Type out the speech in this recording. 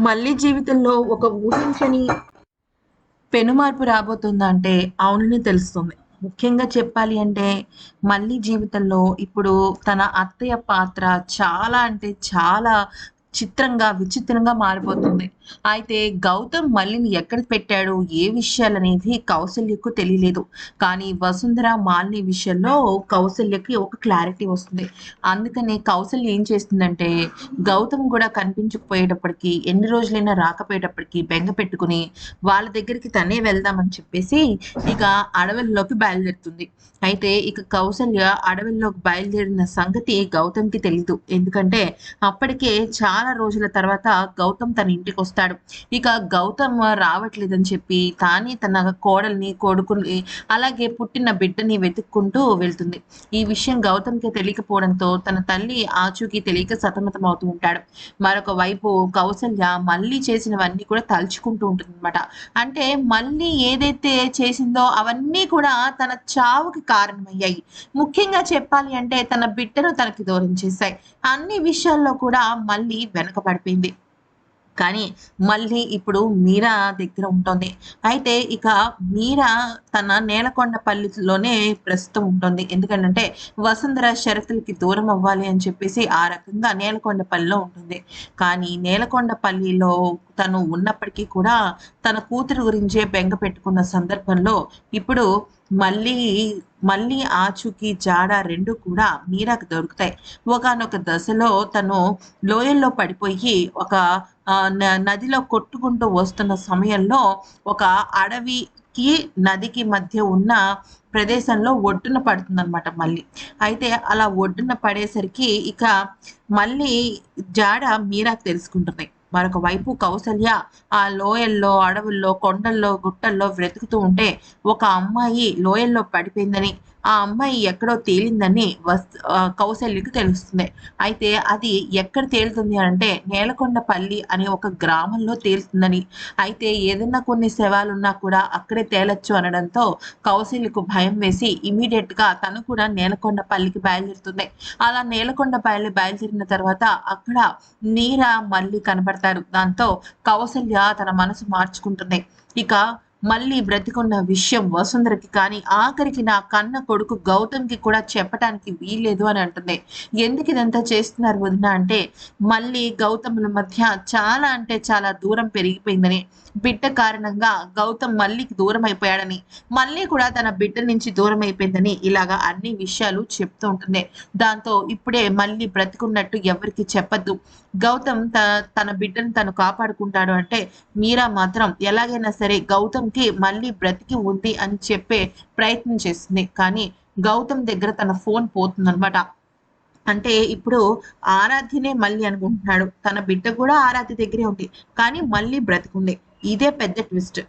మళ్ళీ జీవితంలో ఒక ఊహించని పెనుమార్పు రాబోతుందంటే అవునని తెలుస్తుంది. ముఖ్యంగా చెప్పాలి అంటే మళ్ళీ జీవితంలో ఇప్పుడు తన అత్తయ్య పాత్ర చాలా అంటే చాలా చిత్రంగా విచిత్రంగా మారిపోతుంది. అయితే గౌతమ్ మల్లిని ఎక్కడ పెట్టాడు? ఏ విషయాలనేది కౌశల్యకు తెలియలేదు. కానీ వసుంధర మాలిని విషయంలో కౌశల్యకి ఒక క్లారిటీ వస్తుంది. అందుకని కౌశల్య ఏం చేస్తుందంటే గౌతమ్ కూడా కనిపించకపోయేటప్పటికి ఎన్ని రోజులైనా రాకపోయేటప్పటికి బెంగ పెట్టుకుని వాళ్ళ దగ్గరికి తనే వెళ్దామని చెప్పేసి ఇక అడవుల్లోకి బయలుదేరుతుంది. అయితే ఇక కౌశల్య అడవుల్లోకి బయలుదేరిన సంగతి గౌతమ్కి తెలీదు. ఎందుకంటే అప్పటికే చాలా రోజుల తర్వాత గౌతమ్ తన ఇంటికి వస్తాడు. ఇక గౌతమ్ రావట్లేదని చెప్పి తానే తన కోడల్ని కొడుకుని అలాగే పుట్టిన బిడ్డని వెతుక్కుంటూ వెళ్తుంది. ఈ విషయం గౌతమ్కి తెలియకపోవడంతో తన తల్లి ఆచూకి తెలియక సతమతం అవుతూ ఉంటాడు. మరొక వైపు కౌసల్య మళ్ళీ చేసినవన్నీ కూడా తలుచుకుంటూ ఉంటుంది అనమాట అంటే మళ్ళీ ఏదైతే చేసిందో అవన్నీ కూడా తన చావుకి కారణమయ్యాయి. ముఖ్యంగా చెప్పాలి అంటే తన బిడ్డను తనకి దూరం చేశాయి. అన్ని విషయాల్లో కూడా మళ్ళీ వెనకబడిపోయింది. కానీ మళ్ళీ ఇప్పుడు మీరా దగ్గర ఉంటుంది. అయితే ఇక మీరా తన నేలకొండపల్లిలోనే ప్రస్తుతం ఉంటుంది. ఎందుకంటే వసుంధర షరతులకి దూరం అవ్వాలి అని చెప్పేసి ఆ రకంగా నేలకొండపల్లిలో ఉంటుంది. కానీ నేలకొండపల్లిలో తను ఉన్నప్పటికీ కూడా తన కూతురు గురించే బెంగ పెట్టుకున్న సందర్భంలో ఇప్పుడు మళ్ళీ మళ్ళీ ఆచూకి జాడ రెండు కూడా మీరాకు దొరుకుతాయి. ఒకనొక దశలో తను లోయల్లో పడిపోయి ఒక నదిలో కొట్టుకుంటూ వస్తున్న సమయంలో ఒక అడవి కి నదికి మధ్య ఉన్న ప్రదేశంలో ఒడ్డున పడుతుందన్నమాట మళ్ళీ అయితే అలా ఒడ్డున పడేసరికి ఇక మళ్ళీ జాడ మీరాకు తెలుసుకుంటుంది. మరొక వైపు కౌసల్య ఆ లోయల్లో అడవుల్లో కొండల్లో గుట్టల్లో వెతుకుతూ ఉంటే ఒక అమ్మాయి లోయల్లో పడిపోయిందని ఆ అమ్మాయి ఎక్కడో తేలిందని వస్ కౌశల్యకు తెలుస్తుంది. అయితే అది ఎక్కడ తేలుతుంది అంటే నేలకొండపల్లి అనే ఒక గ్రామంలో తేలుతుందని. అయితే ఏదన్నా కొన్ని శవాలున్నా కూడా అక్కడే తేలొచ్చు అనడంతో కౌశల్యకు భయం వేసి ఇమీడియట్గా తను కూడా నేలకొండపల్లికి బయలుదేరుతుంది. అలా నేలకొండపల్లి బయలుదేరిన తర్వాత అక్కడ నీర మళ్ళీ కనబడతారు. దాంతో కౌశల్య తన మనసు మార్చుకుంటుంది. ఇక మళ్ళీ బ్రతికున్న విషయం వసుంధరకి కానీ ఆఖరికి నా కన్న కొడుకు గౌతమ్కి కూడా చెప్పడానికి వీల్లేదు అని అంటుంది. ఎందుకు ఇదంతా చేస్తున్నారు వదిన అంటే మళ్ళీ గౌతముల మధ్య చాలా అంటే చాలా దూరం పెరిగిపోయిందని బిడ్డ కారణంగా గౌతమ్ మళ్ళీకి దూరం అయిపోయాడని మళ్ళీ కూడా తన బిడ్డ నుంచి దూరం అయిపోయిందని ఇలాగా అన్ని విషయాలు చెప్తూ ఉంటుంది. దాంతో ఇప్పుడే మళ్ళీ బ్రతికున్నట్టు ఎవరికి చెప్పద్దు. గౌతమ్ తన బిడ్డను తను కాపాడుకుంటాడు అంటే మీరా మాత్రం ఎలాగైనా సరే గౌతమ్ గౌతమ్కి మళ్ళీ బ్రతికి ఉంది అని చెప్పే ప్రయత్నం చేస్తుంది. కానీ గౌతమ్ దగ్గర తన ఫోన్ పోతుందన్నమాట. అంటే ఇప్పుడు ఆరాధ్యనే మళ్ళీ అనుకుంటున్నాడు. తన బిడ్డ కూడా ఆరాధ్య దగ్గరే ఉంది. కానీ మళ్ళీ బ్రతికుంది. ఇదే పెద్ద ట్విస్ట్.